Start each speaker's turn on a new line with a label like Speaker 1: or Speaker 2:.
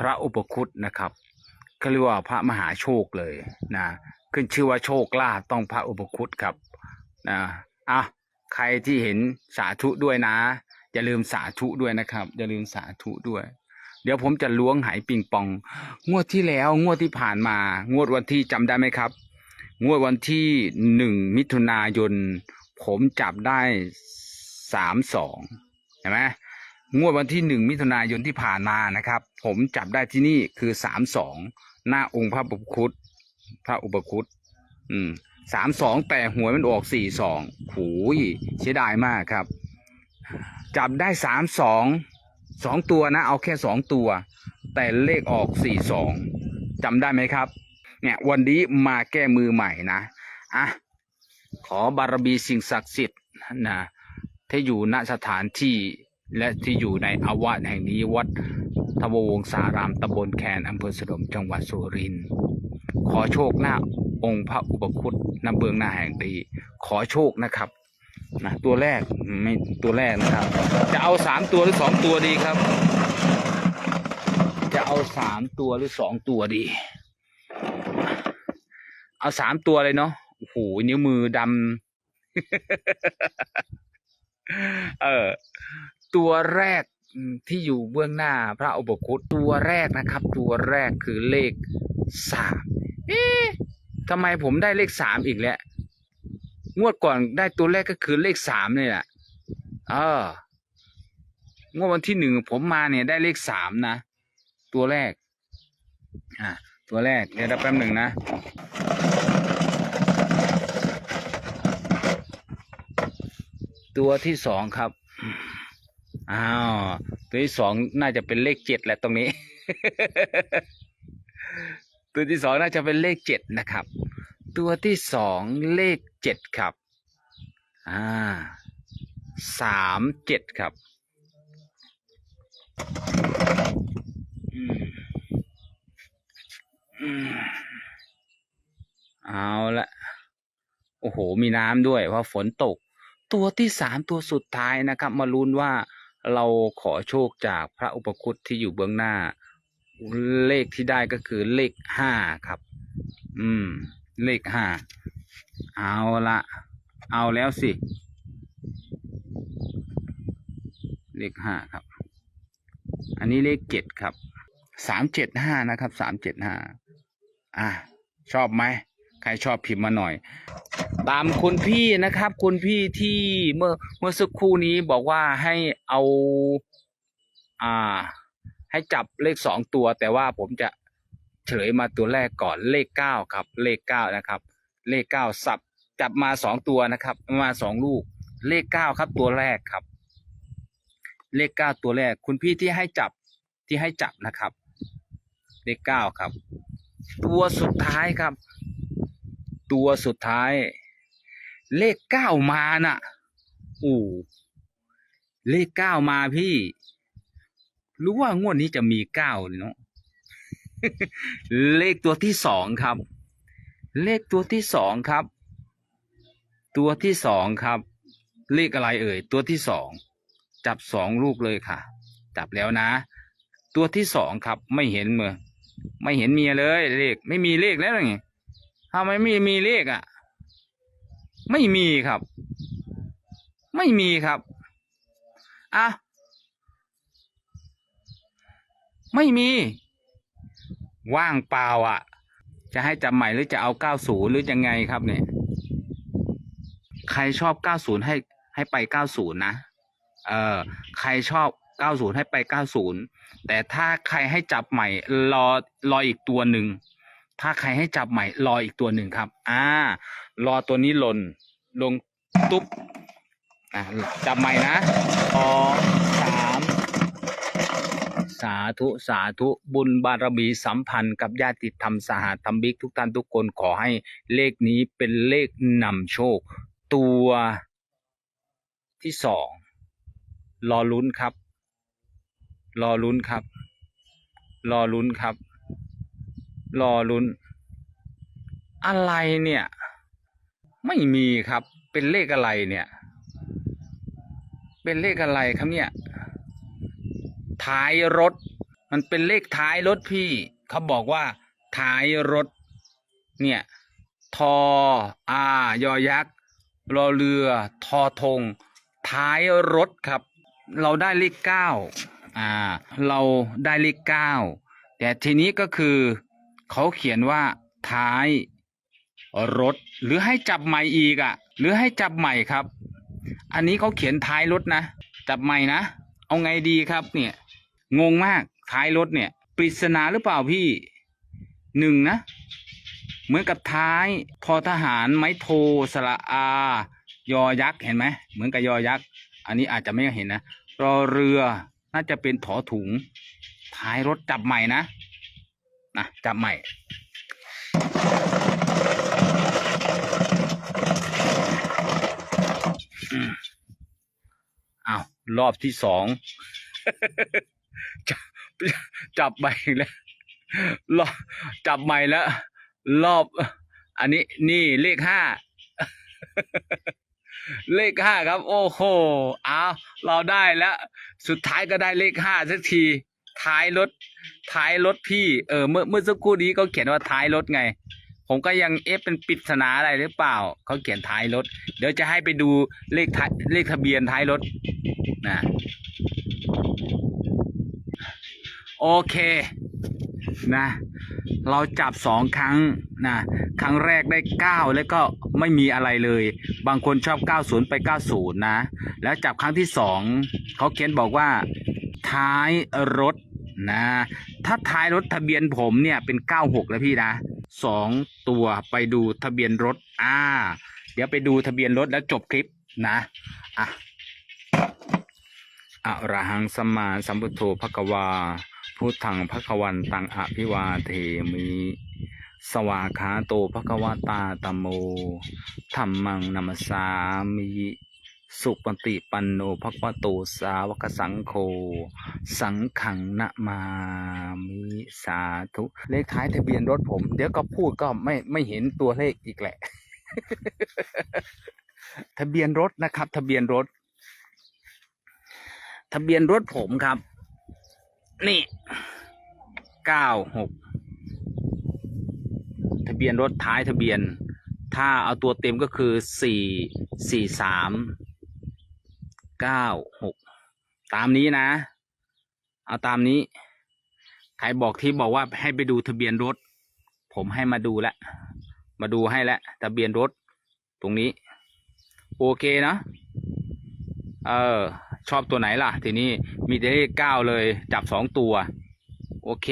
Speaker 1: พระอุปคุตนะครับเขาเรียกว่าพระมหาโชคเลยนะขึ้นชื่อว่าโชคลาต้องพระอุปคุตครับนะอะใครที่เห็นสาธุด้วยนะ อย่าลืมสาธุด้วยนะครับ อย่าลืมสาธุด้วย เดี๋ยวผมจะล้วงหายปิงปอง งวดที่แล้วงวดที่ผ่านมา งวดวันที่จำได้ไหมครับ งวดวันที่หนึ่งมิถุนายน ผมจับได้สามสองเห็นไหม งวดวันที่หนึ่งมิถุนายนที่ผ่านมานะครับ ผมจับได้ที่นี่คือสามสองหน้าองค์พระอุปคุตพระอุปคุตอืมสามสองแต่หวยมันออกสี่สองหูยเสียดายมากครับ จับได้สามสองสองตัวนะ เอาแค่สองตัว แต่เลขออกสี่สองจำได้ไหมครับ เนี่ยวันนี้มาแก้มือใหม่นะอะขอบารมีสิ่งศักดิ์สิทธิ์นะที่อยู่ณสถานที่ และที่อยู่ในอาวาสแห่งนี้วัดทววงศารามตำบลแคนอำเภอสดมจังหวัดสุรินทร์ขอโชคหน้าองค์พระอุปคุตน้ำเบืองหน้าแห่งดีขอโชคนะครับนะตัวแรกไม่ตัวแรกนะครับ จะเอาสามตัวหรือสองตัวดีครับ จะเอาสามตัวหรือสองตัวดี เอาสามตัวเลยเนาะโอ้โหนิ้วมือดำ เออ ตัวแรกที่อยู่เบื้องหน้าพระอุปคุตตัวแรกนะครับ ตัวแรกคือเลขสามเอ๊ะทำไมผมได้เลขสามอีกแล้วงวดก่อนได้ตัวแรกก็คือเลขสามนี่แหละเอองวดวันที่หนึ่งผมมาเนี่ยได้เลขสามนะ ตัวแรก อ่าตัวแรกเดี๋ยวแป๊บหนึ่งนะตัวที่สองครับ อ้าวตัวที่สองน่าจะเป็นเลขเจ็ดแหละตรงนี้ ตัวที่สองน่าจะเป็นเลขเจ็ดนะครับ ตัวที่สองเลขเจ็ดครับอ่าสามเจ็ดครับอืมอืมเอาละโอ้โห มีน้ำด้วยเพราะฝนตก ตัวที่สามตัวสุดท้ายนะครับ มาลุ้นว่า เราขอโชคจากพระอุปคุตที่อยู่เบื้องหน้า เลขที่ได้ก็คือเลขห้าครับ อืม เลขห้า เอาละ เอาแล้วสิ เลขห้าครับ อันนี้เลขเจ็ดครับ สามเจ็ดห้านะครับ สามเจ็ดห้า อะ ชอบไหม ใครชอบพิมพ์มาหน่อย ตามคุณพี่นะครับ คุณพี่ที่เมื่อเมื่อสักครู่นี้บอกว่าให้เอาอ่า ให้จับเลขสองตัว แต่ว่าผมจะเฉลยมาตัวแรกก่อนเลขเก้าครับ เลขเก้านะครับ เลขเก้าสับจับมาสองตัวนะครับ มาสองลูก เลขเก้าครับตัวแรกครับ เลขเก้าตัวแรก คุณพี่ที่ให้จับที่ให้จับนะครับ เลขเก้าครับ ตัวสุดท้ายครับ ตัวสุดท้าย เลขเก้ามาน่ะอู้เลขเก้ามาพี่ รู้ว่างวดนี้จะมีเก้าเนาะเลขตัวที่สองครับ เลขตัวที่สองครับ ตัวที่สองครับ เลขอะไรเอ่ย ตัวที่สองจับสองลูกเลยค่ะ จับแล้วนะ ตัวที่สองครับ ไม่เห็นเมื่อไม่เห็นเมียเลย เลขไม่มีเลขแล้วไง ทำไมไม่มีเลขอะ ไม่มีครับ ไม่มีครับอะไม่มี ว่างเปล่าอะ จะให้จับใหม่หรือจะเอาเก้าศูนย์หรือยังไงครับเนี่ย ใครชอบเก้าศูนย์ให้ให้ไปเก้าศูนย์นะเออใครชอบเก้าศูนย์ให้ไปเก้าศูนย์แต่ถ้าใครให้จับใหม่รอรออีกตัวหนึ่ง ถ้าใครให้จับใหม่รออีกตัวหนึ่งครับ อ่า รอตัวนี้หล่นลงตุ๊บอะจับใหม่นะสองสามสาธุ สาธุ บุญบารมีสัมพันธ์กับญาติธรรมสหธรรมิกทุกท่านทุกคนขอให้เลขนี้เป็นเลขนำโชค ตัวที่สองรอลุ้นครับ รอลุ้นครับ รอลุ้นครับ รอลุ้น อะไรเนี่ย ไม่มีครับ เป็นเลขอะไรเนี่ย เป็นเลขอะไรครับเนี่ย ท้ายรถ มันเป็นเลขท้ายรถพี่ เขาบอกว่า ท้ายรถ เนี่ยทออายอยักษ์รอเรือ ทอธง ท้ายรถครับ เราได้เลขเก้าอ่า เราได้เลขเก้าแต่ทีนี้ก็คือ เขาเขียนว่าท้ายรถ หรือให้จับใหม่อีกอะ่ะ หรือให้จับใหม่ครับ อันนี้เขาเขียนท้ายรถนะ จับใหม่นะ เอาไงดีครับเนี่ยงงมากท้ายรถเนี่ยปริศนาหรือเปล่าพี่หนึ่งนะ เหมือนกับท้ายทอทหารไม้โทสระอา ยอยักษ์เห็นไหมเหมือนกับยอยักษ์ อันนี้อาจจะไม่เห็นนะรอเรือน่าจะเป็นถอถุง ท้ายรถจับใหม่นะ นะจับใหม่อ้าวรอบที่สองจับจับใหม่แล้วรอบจับใหม่แล้ว รอบ อันนี้นี่เลขห้าเลขห้าครับ โอ้โหอ้าวเราได้แล้ว สุดท้ายก็ได้เลขห้าสักที ท้ายรถท้ายรถพี่เออเมื่อเมื่อสักครู่นี้เขาเขียนว่าท้ายรถไง ผมก็ยังเอ๊ะเป็นปริศนาอะไรหรือเปล่าเขาเขียนท้ายรถ เดี๋ยวจะให้ไปดูเลขท้ายเลขทะเบียนท้ายรถนะโอเคนะเราจับสองครั้งนะครั้งแรกได้เก้าแล้วก็ไม่มีอะไรเลย บางคนชอบ 90 ไป 90 นะ แล้วจับครั้งที่สองเขาเขียนบอกว่า ท้ายรถนะ ถ้าท้ายรถทะเบียนผมเนี่ยเป็น 96 แล้วพี่นะสองตัวไปดูทะเบียนรถ อ่า เดี๋ยวไปดูทะเบียนรถแล้วจบคลิปนะอะอะระหังสมาสัมพุทโธภควาพุทธังภควันตังอภิวาเทมิ สวาขาโตภควตาตมโมธรรมังนัมสามิ สุปฏิปันโนภควโตสาวกสังโฆสังขังนะมามิสาธุเลขท้ายทะเบียนรถผม เดี๋ยวก็พูดก็ไม่ไม่เห็นตัวเลขอีกแหละ ทะเบียนรถนะครับ ทะเบียนรถ ทะเบียนรถผมครับ นี่เก้าหกทะเบียนรถท้ายทะเบียน ถ้าเอาตัวเต็มก็คือสี่สี่สาม เก้าหกตามนี้นะ เอาตามนี้ ใครบอกที่บอกว่าให้ไปดูทะเบียนรถ ผมให้มาดูแล้วมาดูให้แล้วทะเบียนรถ ตรงนี้ โอเคเนอะเออ ชอบตัวไหนล่ะ ทีนี้มีเลขเก้าเลย จับสองตัว โอเค